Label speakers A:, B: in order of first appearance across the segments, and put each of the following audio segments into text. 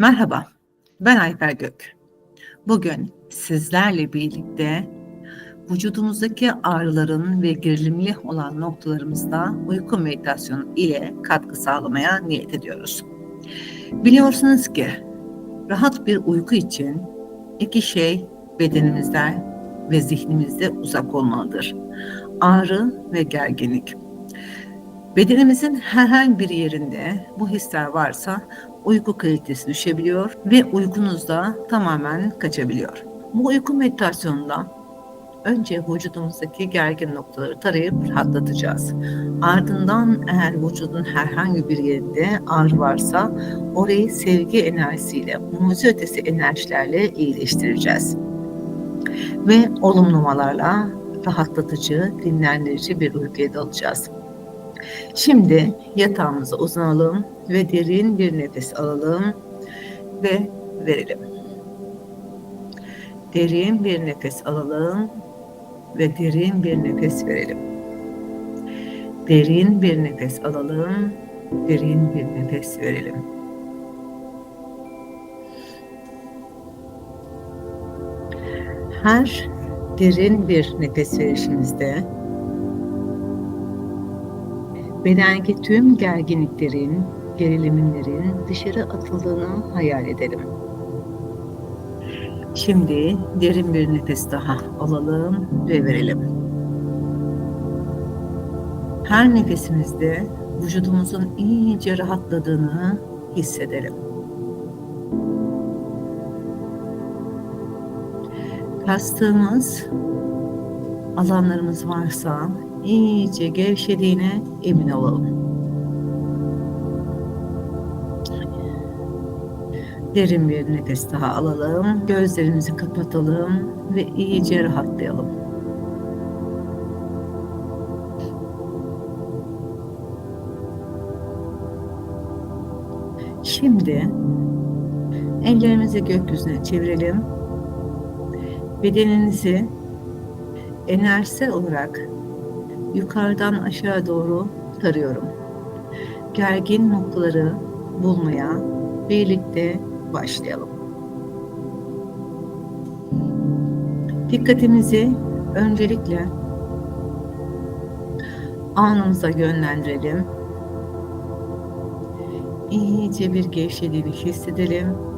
A: Merhaba, ben Ayfer Gök. Bugün sizlerle birlikte vücudumuzdaki ağrıların ve gerilimli olan noktalarımızda uyku meditasyonu ile katkı sağlamaya niyet ediyoruz. Biliyorsunuz ki rahat bir uyku için iki şey bedenimizde ve zihnimizde uzak olmalıdır. Ağrı ve gerginlik. Bedenimizin herhangi bir yerinde bu hisler varsa uyku kalitesi düşebiliyor ve uykunuz da tamamen kaçabiliyor. Bu uyku meditasyonunda önce vücudumuzdaki gergin noktaları tarayıp rahatlatacağız. Ardından eğer vücudun herhangi bir yerinde ağrı varsa orayı sevgi enerjisiyle, mucize ötesi enerjilerle iyileştireceğiz. Ve olumlamalarla rahatlatıcı, dinlendirici bir uykuya dalacağız. Şimdi yatağımıza uzanalım ve derin bir nefes alalım ve verelim. Derin bir nefes alalım ve derin bir nefes verelim. Derin bir nefes alalım, derin bir nefes verelim. Her derin bir nefes verişimizde bedendeki tüm gerginliklerin, geriliminlerin dışarı atıldığını hayal edelim. Şimdi derin bir nefes daha alalım ve verelim. Her nefesimizde vücudumuzun iyice rahatladığını hissedelim. Kastığımız alanlarımız varsa iyice gevşediğine emin olalım. Derin bir nefes daha alalım. Gözlerimizi kapatalım ve iyice rahatlayalım. Şimdi ellerimizi gökyüzüne çevirelim. Bedeninizi enerjisel olarak yukarıdan aşağı doğru tarıyorum. Gergin noktaları bulmaya birlikte başlayalım. Dikkatimizi öncelikle alnımıza yönlendirelim. İyice bir gevşediğini hissedelim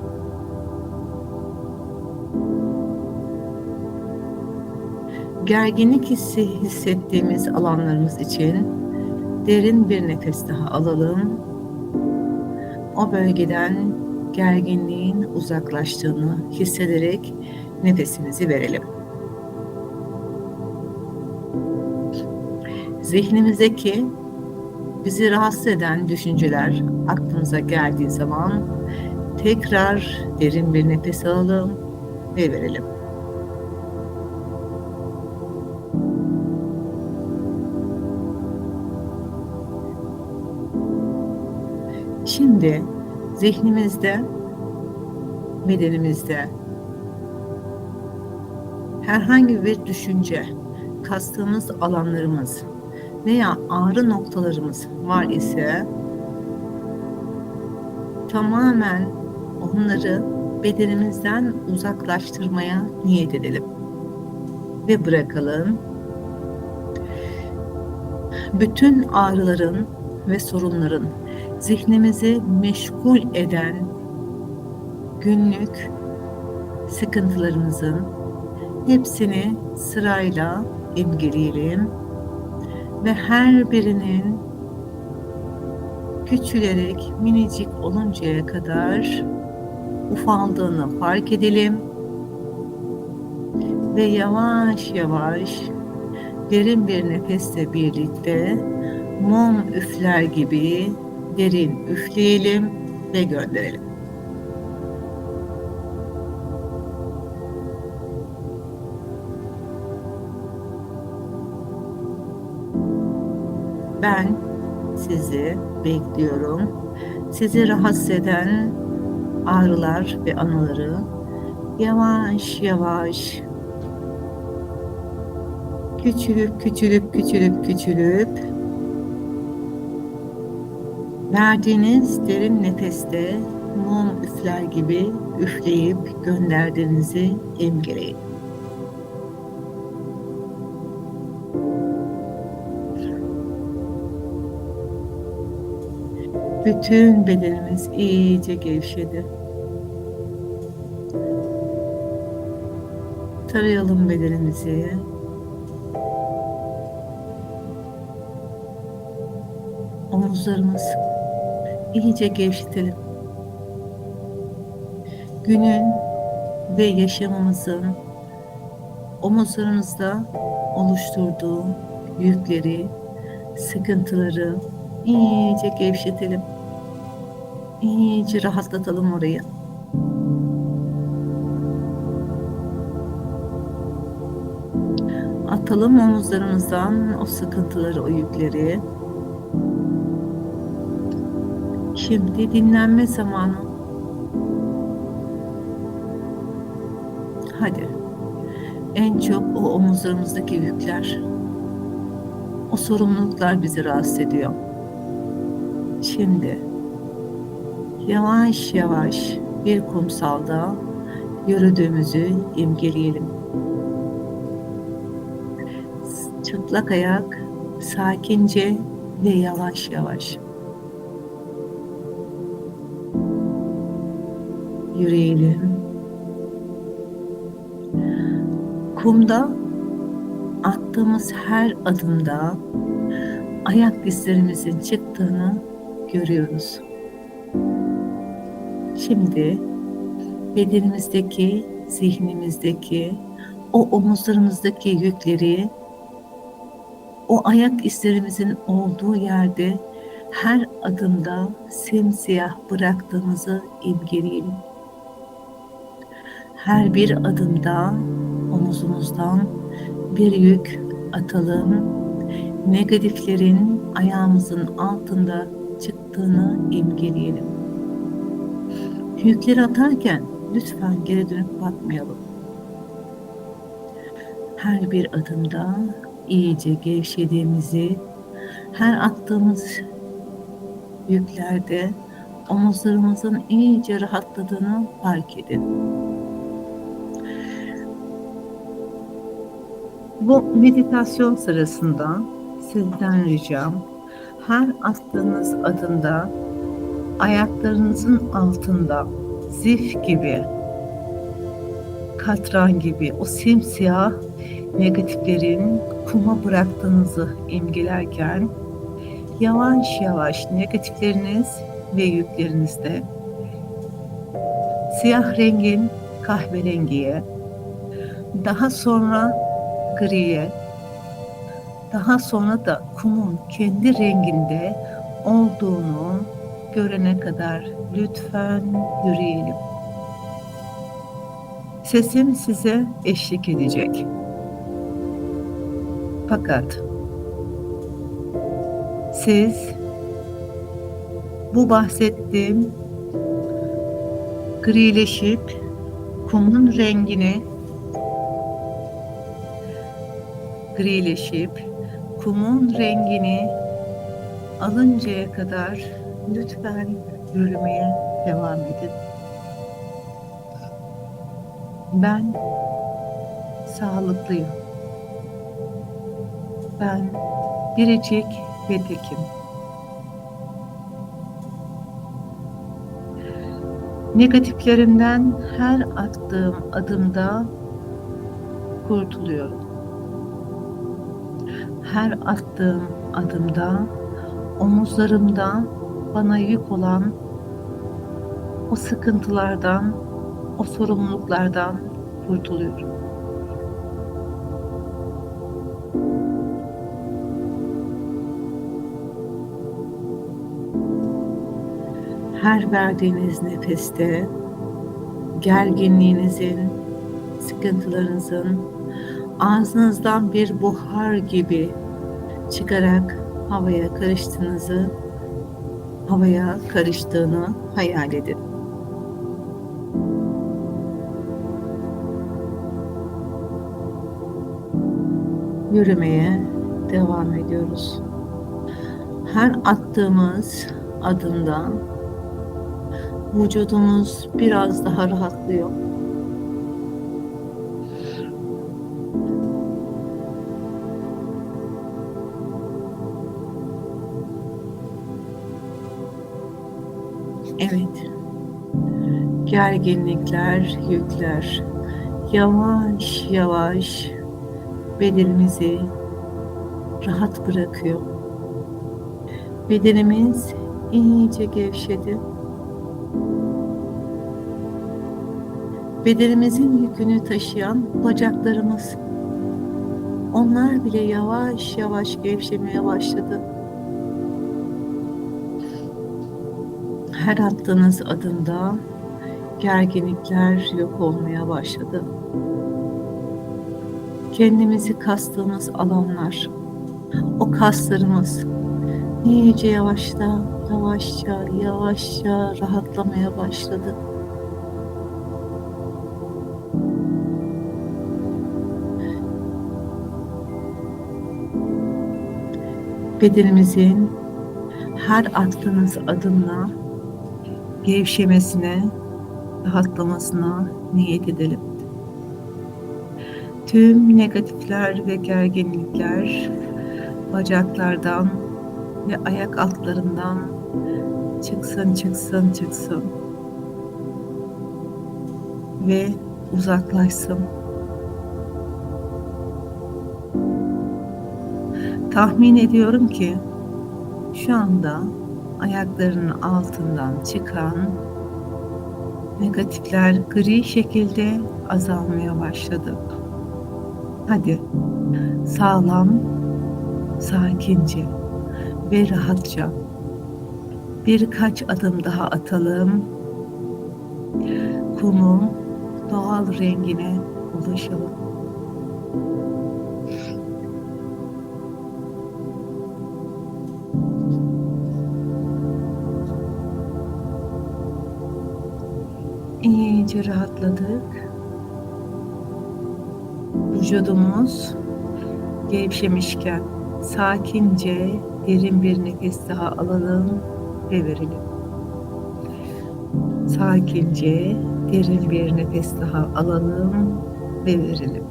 A: gerginlik hissi hissettiğimiz alanlarımız için derin bir nefes daha alalım. O bölgeden gerginliğin uzaklaştığını hissederek nefesimizi verelim. Zihnimizdeki bizi rahatsız eden düşünceler aklımıza geldiği zaman tekrar derin bir nefes alalım ve verelim. Şimdi zihnimizde, bedenimizde herhangi bir düşünce, kastığımız alanlarımız veya ağrı noktalarımız var ise tamamen onları bedenimizden uzaklaştırmaya niyet edelim ve bırakalım. Bütün ağrıların ve sorunların zihnimizi meşgul eden günlük sıkıntılarımızın hepsini sırayla imgeleyelim ve her birinin küçülerek minicik oluncaya kadar ufaldığını fark edelim ve yavaş yavaş derin bir nefesle birlikte mum üfler gibi derin üfleyelim ve gönderelim. Ben sizi bekliyorum. Sizi rahatsız eden ağrılar ve anıları yavaş yavaş küçülüp küçülüp küçülüp küçülüp Verdiğiniz derin nefeste mum üfler gibi üfleyip gönderdiğinizi imgeleyin. Bütün bedenimiz iyice gevşedi. Tarayalım bedenimizi. Omuzlarımız iyice gevşetelim. Günün ve yaşamımızın omuzlarımızda oluşturduğu yükleri, sıkıntıları iyice gevşetelim. İyice rahatlatalım orayı. Atalım omuzlarımızdan o sıkıntıları, o yükleri. Şimdi dinlenme zamanı. Hadi. En çok o omuzlarımızdaki yükler, o sorumluluklar bizi rahatsız ediyor. Şimdi yavaş yavaş bir kumsalda yürüdüğümüzü imgeleyelim. Çıplak ayak sakince ve yavaş yavaş yürüyelim. Kumda attığımız her adımda ayak dizlerimizin çıktığını görüyoruz. Şimdi bedenimizdeki, zihnimizdeki, o omuzlarımızdaki yükleri o ayak izlerimizin olduğu yerde her adımda simsiyah bıraktığımızı imgeleyelim. Her bir adımda omuzumuzdan bir yük atalım. Negatiflerin ayağımızın altında çıktığını imgeleyelim. Yükleri atarken lütfen geri dönüp bakmayalım. Her bir adımda iyice gevşediğimizi, her attığımız yüklerde omuzlarımızın iyice rahatladığını fark edin. Bu meditasyon sırasında sizden ricam her attığınız adımda ayaklarınızın altında zif gibi, katran gibi o simsiyah negatiflerin kuma bıraktığınızı imgelerken yavaş yavaş negatifleriniz ve yüklerinizde siyah rengin kahverengiye, daha sonra griye, daha sonra da kumun kendi renginde olduğunu görene kadar lütfen yürüyelim. Sesim size eşlik edecek. Fakat siz bu bahsettiğim grileşip kumun rengini grileşip kumun rengini alıncaya kadar lütfen yürümeye devam edin. Ben sağlıklıyım. Ben biricik ve tekim. Negatiflerimden her attığım adımda kurtuluyorum. Her attığım adımda omuzlarımda bana yük olan o sıkıntılardan, o sorumluluklardan kurtuluyorum. her verdiğiniz nefeste gerginliğinizin, sıkıntılarınızın ağzınızdan bir buhar gibi çıkarak havaya karıştığınızı, havaya karıştığını hayal edin. Yürümeye devam ediyoruz. Her attığımız adımda vücudumuz biraz daha rahatlıyor. Gerginlikler, yükler yavaş yavaş bedenimizi rahat bırakıyor. Bedenimiz iyice gevşedi. Bedenimizin yükünü taşıyan bacaklarımız onlar bile yavaş yavaş gevşemeye başladı. Her attığınız adımda gerginlikler yok olmaya başladı. Kendimizi kastığımız alanlar, o kaslarımız iyice yavaşta, yavaşça, yavaşça rahatlamaya başladı. Bedenimizin her attığınız adımla gevşemesine, rahatlamasına niyet edelim. Tüm negatifler ve gerginlikler bacaklardan ve ayak altlarından çıksın, çıksın, çıksın ve uzaklaşsın. Tahmin ediyorum ki şu anda ayaklarının altından çıkan negatifler gri şekilde azalmaya başladı. Hadi sağlam, sakince ve rahatça birkaç adım daha atalım. Kumun doğal rengine ulaşalım. İyice rahatladık. Vücudumuz gevşemişken sakince derin bir nefes daha alalım ve verelim. Sakince derin bir nefes daha alalım ve verelim.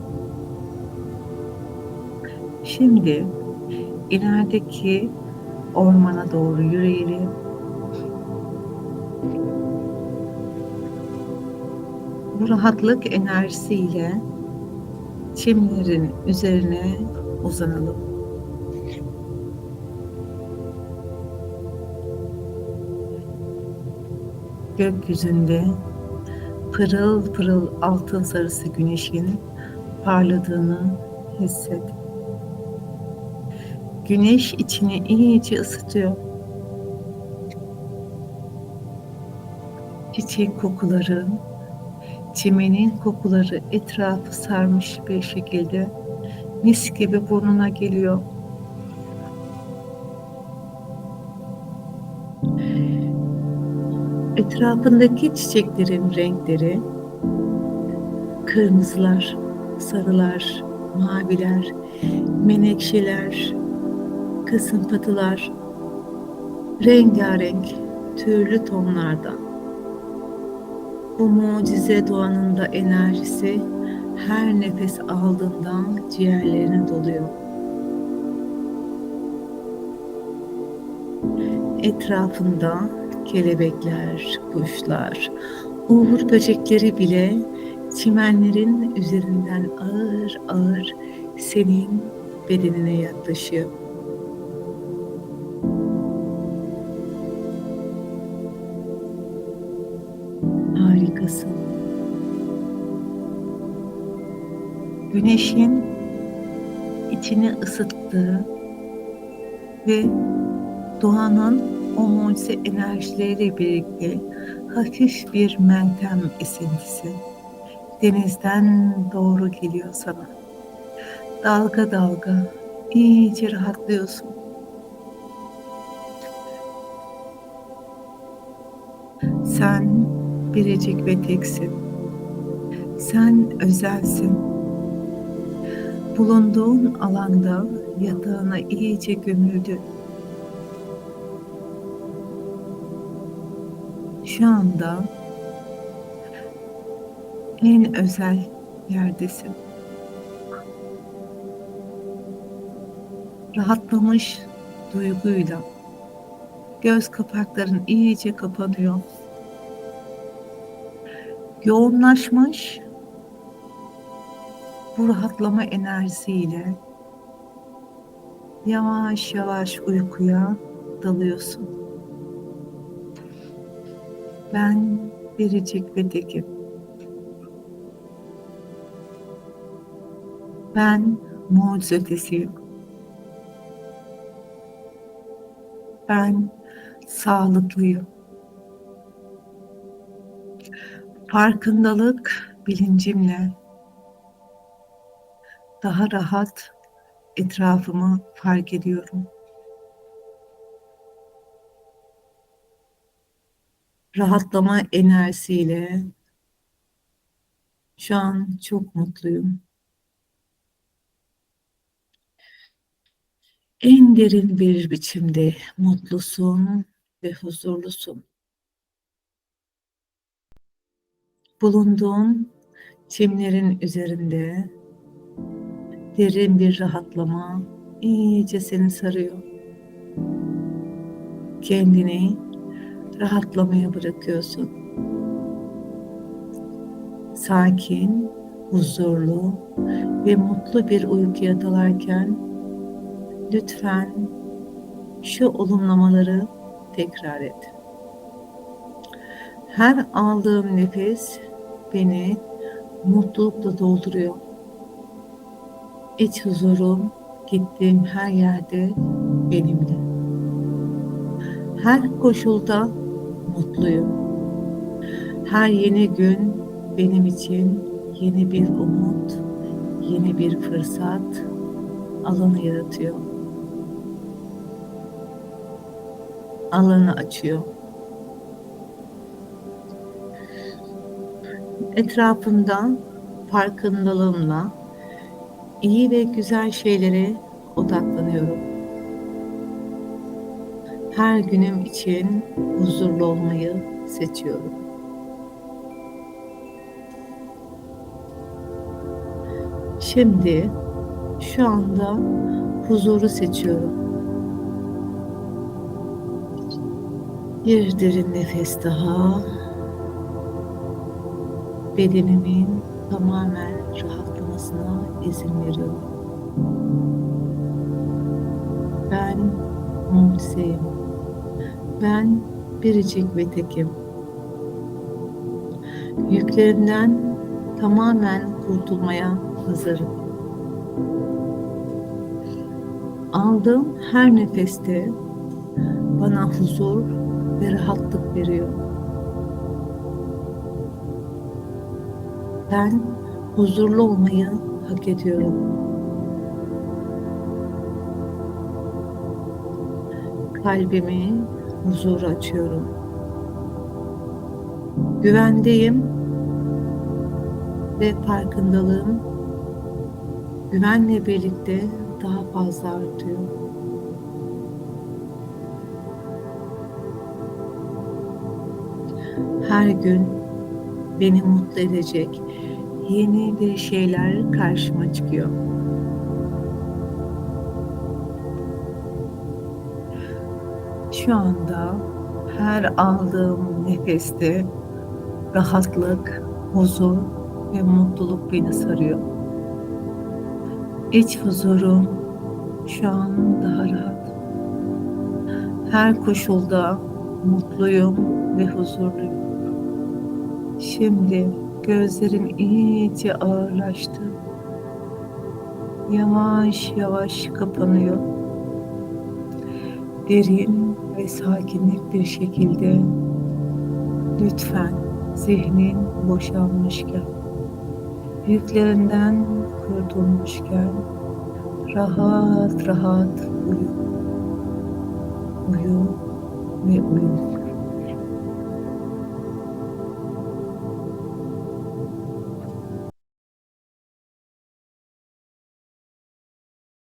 A: Şimdi ilerideki ormana doğru yürüyelim. Bu rahatlık enerjisiyle çimlerin üzerine uzanalım. Gökyüzünde pırıl pırıl altın sarısı güneşin parladığını hisset. Güneş içini iyice ısıtıyor. Çiçek kokuları, çimenin kokuları etrafı sarmış bir şekilde mis gibi burnuna geliyor. Etrafındaki çiçeklerin renkleri kırmızılar, sarılar, maviler, menekşeler, kasımpatılar, rengarenk, türlü tonlardan. Bu mucize doğanın da enerjisi her nefes aldığından ciğerlerine doluyor. Etrafında kelebekler, kuşlar, uğur böcekleri bile çimenlerin üzerinden ağır ağır senin bedenine yaklaşıyor. Güneşin içini ısıttığı ve doğanın o mucize enerjileriyle birlikte hafif bir meltem esintisi denizden doğru geliyor sana. Dalga dalga iyice rahatlıyorsun. Sen biricik ve teksin. Sen özelsin. Bulunduğun alanda yatağına iyice gömüldü. Şu anda en özel yerdesin. Rahatlamış duyguyla göz kapakların iyice kapanıyor. Yoğunlaşmış bu rahatlama enerjisiyle yavaş yavaş uykuya dalıyorsun. Ben biricik ve tekim. Ben mucize ötesiyim. Ben sağlıklıyım. Farkındalık bilincimle daha rahat etrafımı fark ediyorum. Rahatlama enerjisiyle şu an çok mutluyum. En derin bir biçimde mutlusun ve huzurlusun. Bulunduğun çimlerin üzerinde derin bir rahatlama iyice seni sarıyor. Kendini rahatlamaya bırakıyorsun. Sakin, huzurlu ve mutlu bir uykuya dalarken lütfen şu olumlamaları tekrar et. Her aldığım nefes beni mutlulukla dolduruyor. İç huzurum gittiğim her yerde benimle. Her koşulda mutluyum. Her yeni gün benim için yeni bir umut, yeni bir fırsat alanı yaratıyor. Alanı açıyor. Etrafımda farkındalığımla iyi ve güzel şeylere odaklanıyorum. Her günüm için huzurlu olmayı seçiyorum. Şimdi şu anda huzuru seçiyorum. Bir derin nefes daha. Bedenimin tamamen rahatlamasına izin veriyorum. Ben mucizeyim. Ben biricik ve tekim. Yüklerimden tamamen kurtulmaya hazırım. Aldığım her nefeste bana huzur ve rahatlık veriyor. Ben huzurlu olmayı hak ediyorum. Kalbimi huzur açıyorum. Güvendeyim ve farkındalığım güvenle birlikte daha fazla artıyor. Her gün beni mutlu edecek yeni bir şeyler karşıma çıkıyor. Şu anda her aldığım nefeste rahatlık, huzur ve mutluluk beni sarıyor. İç huzurum şu an daha rahat. Her koşulda mutluyum ve huzurluyum. Şimdi gözlerim iyice ağırlaştı. Yavaş yavaş kapanıyor. Derin ve sakinlik bir şekilde lütfen zihnin boşalmışken, yüklerinden kurtulmuşken rahat rahat uyu. Uyu ve uyu.